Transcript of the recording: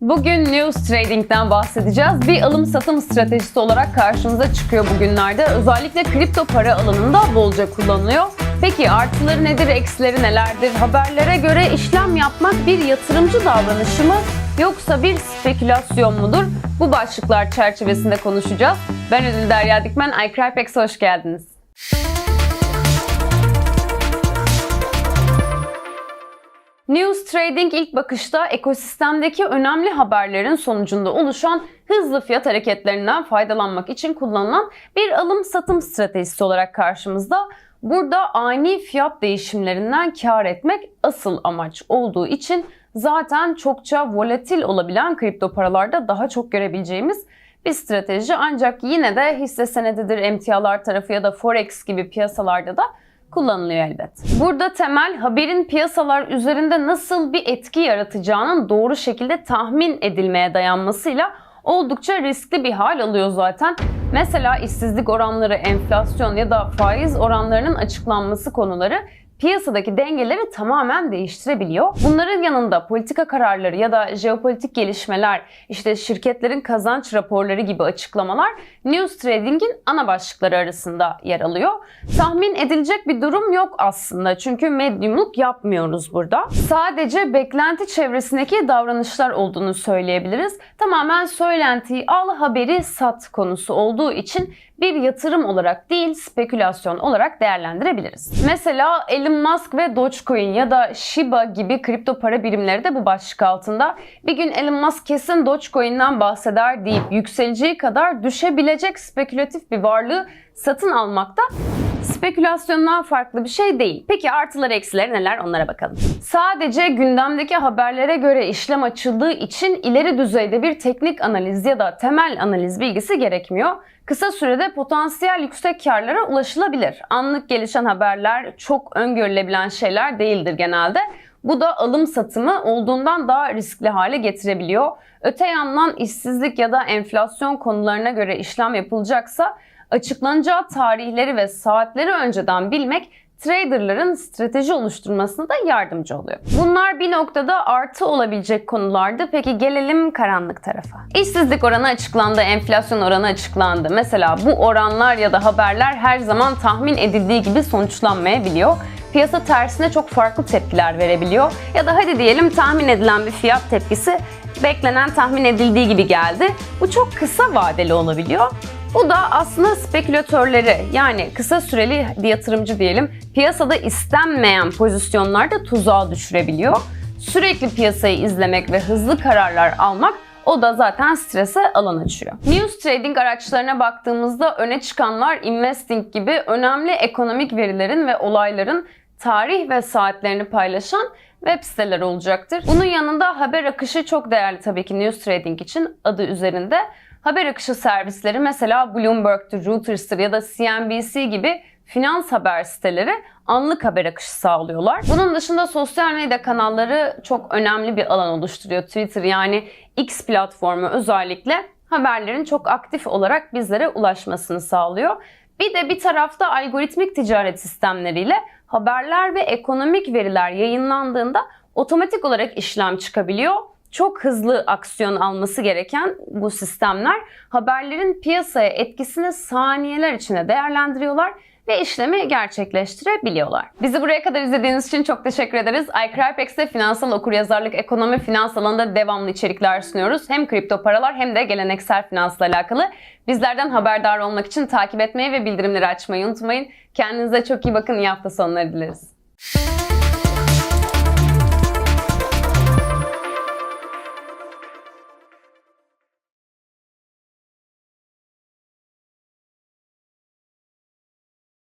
Bugün News Trading'den bahsedeceğiz. Bir alım satım stratejisi olarak karşımıza çıkıyor bugünlerde. Özellikle kripto para alanında bolca kullanılıyor. Peki artıları nedir, eksileri nelerdir? Haberlere göre işlem yapmak bir yatırımcı davranışı mı yoksa bir spekülasyon mudur? Bu başlıklar çerçevesinde konuşacağız. Ben Ödül Derya Dikmen, iCrypex hoş geldiniz. News Trading ilk bakışta ekosistemdeki önemli haberlerin sonucunda oluşan hızlı fiyat hareketlerinden faydalanmak için kullanılan bir alım satım stratejisi olarak karşımızda. Burada ani fiyat değişimlerinden kar etmek asıl amaç olduğu için zaten çokça volatil olabilen kripto paralarda daha çok görebileceğimiz bir strateji ancak yine de hisse senedidir, emtialar tarafı ya da forex gibi piyasalarda da kullanılıyor elbet. Burada temel haberin piyasalar üzerinde nasıl bir etki yaratacağının doğru şekilde tahmin edilmeye dayanmasıyla oldukça riskli bir hal alıyor zaten. Mesela işsizlik oranları, enflasyon ya da faiz oranlarının açıklanması konuları piyasadaki dengeleri tamamen değiştirebiliyor. Bunların yanında politika kararları ya da jeopolitik gelişmeler, işte şirketlerin kazanç raporları gibi açıklamalar news trading'in ana başlıkları arasında yer alıyor. Tahmin edilecek bir durum yok aslında çünkü medyumluk yapmıyoruz burada. Sadece beklenti çevresindeki davranışlar olduğunu söyleyebiliriz. Tamamen söylentiyi al haberi sat konusu olduğu için bir yatırım olarak değil spekülasyon olarak değerlendirebiliriz. Mesela Elon Musk ve Dogecoin ya da Shiba gibi kripto para birimleri de bu başlık altında. Bir gün Elon Musk kesin Dogecoin'den bahseder deyip yükseleceği kadar düşebilecek spekülatif bir varlığı satın almakta spekülasyondan farklı bir şey değil. Peki artıları eksileri neler onlara bakalım. Sadece gündemdeki haberlere göre işlem açıldığı için ileri düzeyde bir teknik analiz ya da temel analiz bilgisi gerekmiyor. Kısa sürede potansiyel yüksek karlara ulaşılabilir. Anlık gelişen haberler çok öngörülebilen şeyler değildir genelde. Bu da alım satımı olduğundan daha riskli hale getirebiliyor. Öte yandan işsizlik ya da enflasyon konularına göre işlem yapılacaksa açıklanacağı tarihleri ve saatleri önceden bilmek traderların strateji oluşturmasına da yardımcı oluyor. Bunlar bir noktada artı olabilecek konulardı. Peki gelelim karanlık tarafa. İşsizlik oranı açıklandı, enflasyon oranı açıklandı. Mesela bu oranlar ya da haberler her zaman tahmin edildiği gibi sonuçlanmayabiliyor. Piyasa tersine çok farklı tepkiler verebiliyor. Ya da hadi diyelim tahmin edilen bir fiyat tepkisi beklenen tahmin edildiği gibi geldi. Bu çok kısa vadeli olabiliyor. Bu da aslında spekülatörleri yani kısa süreli yatırımcı diyelim piyasada istenmeyen pozisyonlarda tuzağa düşürebiliyor. Sürekli piyasayı izlemek ve hızlı kararlar almak o da zaten strese alan açıyor. News trading araçlarına baktığımızda öne çıkanlar investing gibi önemli ekonomik verilerin ve olayların tarih ve saatlerini paylaşan web siteleri olacaktır. Bunun yanında haber akışı çok değerli tabii ki news trading için adı üzerinde. Haber akışı servisleri mesela Bloomberg'tür, Reuters'tır ya da CNBC gibi finans haber siteleri anlık haber akışı sağlıyorlar. Bunun dışında sosyal medya kanalları çok önemli bir alan oluşturuyor. Twitter yani X platformu özellikle haberlerin çok aktif olarak bizlere ulaşmasını sağlıyor. Bir de bir tarafta algoritmik ticaret sistemleriyle haberler ve ekonomik veriler yayınlandığında otomatik olarak işlem çıkabiliyor. Çok hızlı aksiyon alması gereken bu sistemler haberlerin piyasaya etkisini saniyeler içinde değerlendiriyorlar ve işlemi gerçekleştirebiliyorlar. Bizi buraya kadar izlediğiniz için çok teşekkür ederiz. iCrypex'te finansal okuryazarlık, ekonomi, finans alanında devamlı içerikler sunuyoruz. Hem kripto paralar hem de geleneksel finansla alakalı. Bizlerden haberdar olmak için takip etmeyi ve bildirimleri açmayı unutmayın. Kendinize çok iyi bakın. İyi hafta sonları dileriz.